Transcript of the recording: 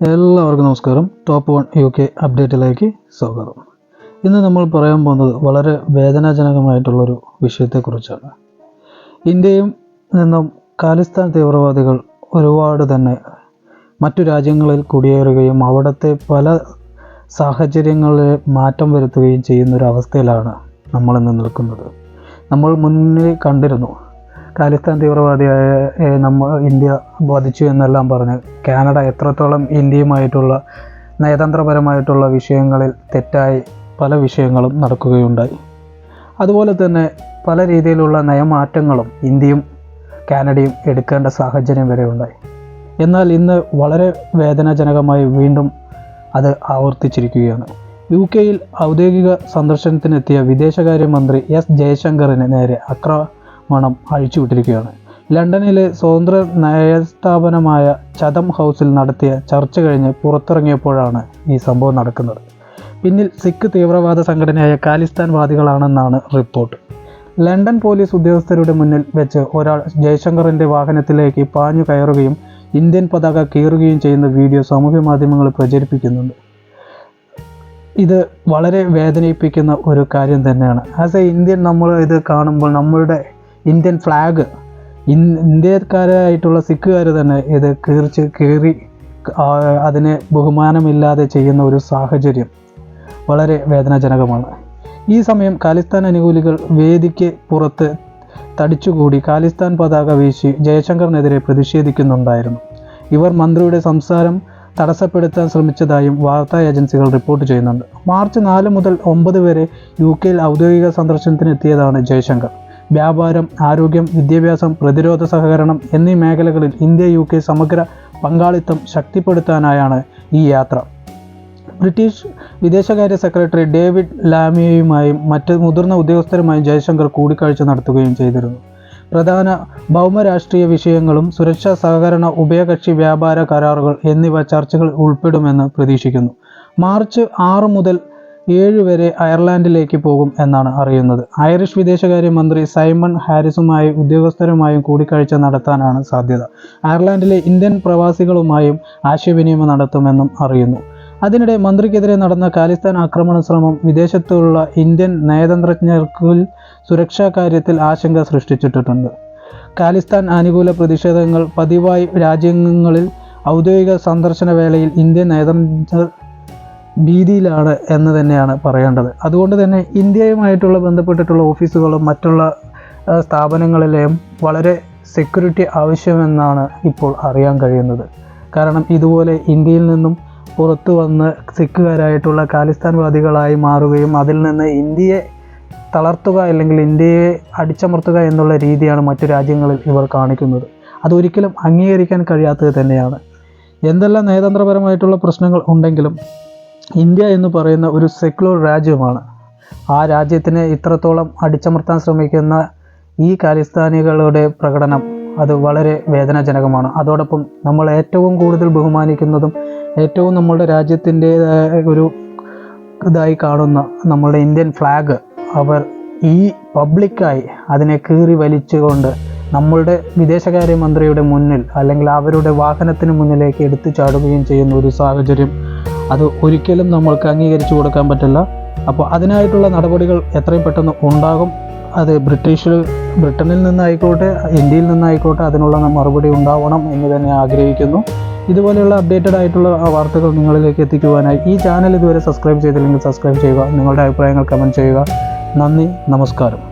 എല്ലാവർക്കും നമസ്കാരം. Top one U K അപ്ഡേറ്റിലേക്ക് സ്വാഗതം. ഇന്ന് നമ്മൾ പറയാൻ പോകുന്നത് വളരെ വേദനാജനകമായിട്ടുള്ളൊരു വിഷയത്തെക്കുറിച്ചാണ്. ഇന്ത്യയും നിന്നും ഖാലിസ്ഥാൻ തീവ്രവാദികൾ ഒരുപാട് തന്നെ മറ്റു രാജ്യങ്ങളിൽ കുടിയേറുകയും അവിടുത്തെ പല സാഹചര്യങ്ങളിൽ മാറ്റം വരുത്തുകയും ചെയ്യുന്നൊരവസ്ഥയിലാണ് നമ്മളിന്ന് നിൽക്കുന്നത്. നമ്മൾ മുന്നിൽ കണ്ടിരുന്നു ഖാലിസ്ഥാൻ തീവ്രവാദിയായ നമ്മ ഇന്ത്യ ബാധിച്ചു എന്നെല്ലാം പറഞ്ഞ് കാനഡ എത്രത്തോളം ഇന്ത്യയുമായിട്ടുള്ള നയതന്ത്രപരമായിട്ടുള്ള വിഷയങ്ങളിൽ തെറ്റായി പല വിഷയങ്ങളും നടക്കുകയുണ്ടായി. അതുപോലെ തന്നെ പല രീതിയിലുള്ള നയമാറ്റങ്ങളും ഇന്ത്യയും കാനഡയും എടുക്കേണ്ട സാഹചര്യം വരെ ഉണ്ടായി. എന്നാൽ ഇന്ന് വളരെ വേദനാജനകമായി വീണ്ടും അത് ആവർത്തിച്ചിരിക്കുകയാണ്. യു കെയിൽ ഔദ്യോഗിക സന്ദർശനത്തിനെത്തിയ വിദേശകാര്യമന്ത്രി എസ് ജയശങ്കറിന് നേരെ ആക്രമണം അഴിച്ചുവിട്ടിരിക്കുകയാണ് ലണ്ടനിലെ സ്വതന്ത്ര നയസ്ഥാപനമായ ചതം ഹൗസിൽ നടത്തിയ ചർച്ച കഴിഞ്ഞ് പുറത്തിറങ്ങിയപ്പോഴാണ് ഈ സംഭവം നടക്കുന്നത്. പിന്നിൽ സിഖ് തീവ്രവാദ സംഘടനയായ കാലിസ്ഥാൻ വാദികളാണെന്നാണ് റിപ്പോർട്ട്. ലണ്ടൻ പോലീസ് ഉദ്യോഗസ്ഥരുടെ മുന്നിൽ വെച്ച് ഒരാൾ ജയശങ്കറിന്റെ വാഹനത്തിലേക്ക് പാഞ്ഞു കയറുകയും ഇന്ത്യൻ പതാക കീറുകയും ചെയ്യുന്ന വീഡിയോ സാമൂഹ്യ മാധ്യമങ്ങൾ പ്രചരിപ്പിക്കുന്നുണ്ട്. ഇത് വളരെ വേദനിപ്പിക്കുന്ന ഒരു കാര്യം തന്നെയാണ്. ആസ് എ ഇന്ത്യൻ നമ്മൾ ഇത് കാണുമ്പോൾ നമ്മളുടെ ഇന്ത്യൻ ഫ്ലാഗ്. ഇന്ത്യക്കാരായിട്ടുള്ള സിഖുകാർ തന്നെ ഇത് കീറിച്ച് കീറി അതിനെ ബഹുമാനമില്ലാതെ ചെയ്യുന്ന ഒരു സാഹചര്യം വളരെ വേദനാജനകമാണ്. ഈ സമയം ഖാലിസ്ഥാൻ അനുകൂലികൾ വേദിക്ക് പുറത്ത് തടിച്ചുകൂടി ഖാലിസ്ഥാൻ പതാക വീശി ജയശങ്കറിനെതിരെ പ്രതിഷേധിക്കുന്നുണ്ടായിരുന്നു. ഇവർ മന്ത്രിയുടെ സംസാരം തടസ്സപ്പെടുത്താൻ ശ്രമിച്ചതായും വാർത്താ ഏജൻസികൾ റിപ്പോർട്ട് ചെയ്യുന്നുണ്ട്. മാർച്ച് നാല് മുതൽ ഒമ്പത് വരെ യു കെയിൽ ഔദ്യോഗിക സന്ദർശനത്തിനെത്തിയതാണ് ജയശങ്കർ. വ്യാപാരം ആരോഗ്യം വിദ്യാഭ്യാസം പ്രതിരോധ സഹകരണം എന്നീ മേഖലകളിൽ ഇന്ത്യ യു കെ സമഗ്ര പങ്കാളിത്തം ശക്തിപ്പെടുത്താനായാണ് ഈ യാത്ര. ബ്രിട്ടീഷ് വിദേശകാര്യ സെക്രട്ടറി ഡേവിഡ് ലാമിയയുമായും മറ്റ് മുതിർന്ന ഉദ്യോഗസ്ഥരുമായും ജയശങ്കർ കൂടിക്കാഴ്ച നടത്തുകയും ചെയ്തിരുന്നു. പ്രധാന ഭൗമരാഷ്ട്രീയ വിഷയങ്ങളും സുരക്ഷാ സഹകരണ ഉഭയകക്ഷി വ്യാപാര കരാറുകൾ എന്നിവ ചർച്ചകൾ ഉൾപ്പെടുമെന്ന് പ്രതീക്ഷിക്കുന്നു. മാർച്ച് ആറ് മുതൽ ഏഴ് വരെ അയർലാൻഡിലേക്ക് പോകും എന്നാണ് അറിയുന്നത്. ഐറിഷ് വിദേശകാര്യമന്ത്രി സൈമൺ ഹാരിസുമായി ഉദ്യോഗസ്ഥരുമായും കൂടിക്കാഴ്ച നടത്താനാണ് സാധ്യത. അയർലാൻഡിലെ ഇന്ത്യൻ പ്രവാസികളുമായും ആശയവിനിമയം നടത്തുമെന്നും അറിയുന്നു. അതിനിടെ മന്ത്രിക്കെതിരെ നടന്ന കാലിസ്ഥാൻ ആക്രമണ ശ്രമം വിദേശത്തുള്ള ഇന്ത്യൻ നയതന്ത്രജ്ഞർക്കിൽ സുരക്ഷാ കാര്യത്തിൽ ആശങ്ക സൃഷ്ടിച്ചിട്ടുണ്ട്. കാലിസ്ഥാൻ അനുകൂല പ്രതിഷേധങ്ങൾ പതിവായി രാജ്യങ്ങളിൽ ഔദ്യോഗിക സന്ദർശന വേളയിൽ ഇന്ത്യൻ നയതന്ത്രജ്ഞർ ഭീതിയിലാണ് എന്ന് തന്നെയാണ് പറയേണ്ടത്. അതുകൊണ്ട് തന്നെ ഇന്ത്യയുമായിട്ടുള്ള ബന്ധപ്പെട്ടിട്ടുള്ള ഓഫീസുകളും മറ്റുള്ള സ്ഥാപനങ്ങളിലെയും വളരെ സെക്യൂരിറ്റി ആവശ്യമെന്നാണ് ഇപ്പോൾ അറിയാൻ കഴിയുന്നത്. കാരണം ഇതുപോലെ ഇന്ത്യയിൽ നിന്നും പുറത്തു വന്ന് സിഖുകാരായിട്ടുള്ള ഖാലിസ്ഥാൻവാദികളായി മാറുകയും അതിൽ നിന്ന് ഇന്ത്യയെ തളർത്തുക അല്ലെങ്കിൽ ഇന്ത്യയെ അടിച്ചമർത്തുക എന്നുള്ള രീതിയാണ് മറ്റു രാജ്യങ്ങളിൽ ഇവർ കാണിക്കുന്നത്. അതൊരിക്കലും അംഗീകരിക്കാൻ കഴിയാത്തത് തന്നെയാണ്. എന്തെല്ലാം നയതന്ത്രപരമായിട്ടുള്ള പ്രശ്നങ്ങൾ ഉണ്ടെങ്കിലും ഇന്ത്യ എന്ന് പറയുന്ന ഒരു സെക്യുലർ രാജ്യമാണ്. ആ രാജ്യത്തിനെ ഇത്രത്തോളം അടിച്ചമർത്താൻ ശ്രമിക്കുന്ന ഈ ഖാലിസ്ഥാനികളുടെ പ്രകടനം അത് വളരെ വേദനാജനകമാണ്. അതോടൊപ്പം നമ്മൾ ഏറ്റവും കൂടുതൽ ബഹുമാനിക്കുന്നതും ഏറ്റവും നമ്മളുടെ രാജ്യത്തിന്റെ ഒരു ഇതായി കാണുന്ന നമ്മളുടെ ഇന്ത്യൻ ഫ്ലാഗ് അവർ ഈ പബ്ലിക്കായി അതിനെ കീറി വലിച്ചുകൊണ്ട് നമ്മളുടെ വിദേശകാര്യമന്ത്രിയുടെ മുന്നിൽ അല്ലെങ്കിൽ അവരുടെ വാഹനത്തിന് മുന്നിലേക്ക് എടുത്തു ചാടുകയും ചെയ്യുന്ന ഒരു സാഹചര്യം അത് ഒരിക്കലും നമ്മൾക്ക് അംഗീകരിച്ചു കൊടുക്കാൻ പറ്റില്ല. അപ്പോൾ അതിനായിട്ടുള്ള നടപടികൾ എത്രയും പെട്ടെന്ന് ഉണ്ടാകും. അത് ബ്രിട്ടീഷിൽ ബ്രിട്ടനിൽ നിന്നായിക്കോട്ടെ ഇന്ത്യയിൽ നിന്നായിക്കോട്ടെ അതിനുള്ള മറുപടി ഉണ്ടാവണം എന്ന് തന്നെ ആഗ്രഹിക്കുന്നു. ഇതുപോലെയുള്ള അപ്ഡേറ്റഡ് ആയിട്ടുള്ള വാർത്തകൾ നിങ്ങളിലേക്ക് എത്തിക്കുവാനായി ഈ ചാനൽ ഇതുവരെ സബ്സ്ക്രൈബ് ചെയ്തില്ലെങ്കിൽ സബ്സ്ക്രൈബ് ചെയ്യുക. നിങ്ങളുടെ അഭിപ്രായങ്ങൾ കമന്റ് ചെയ്യുക. നന്ദി നമസ്കാരം.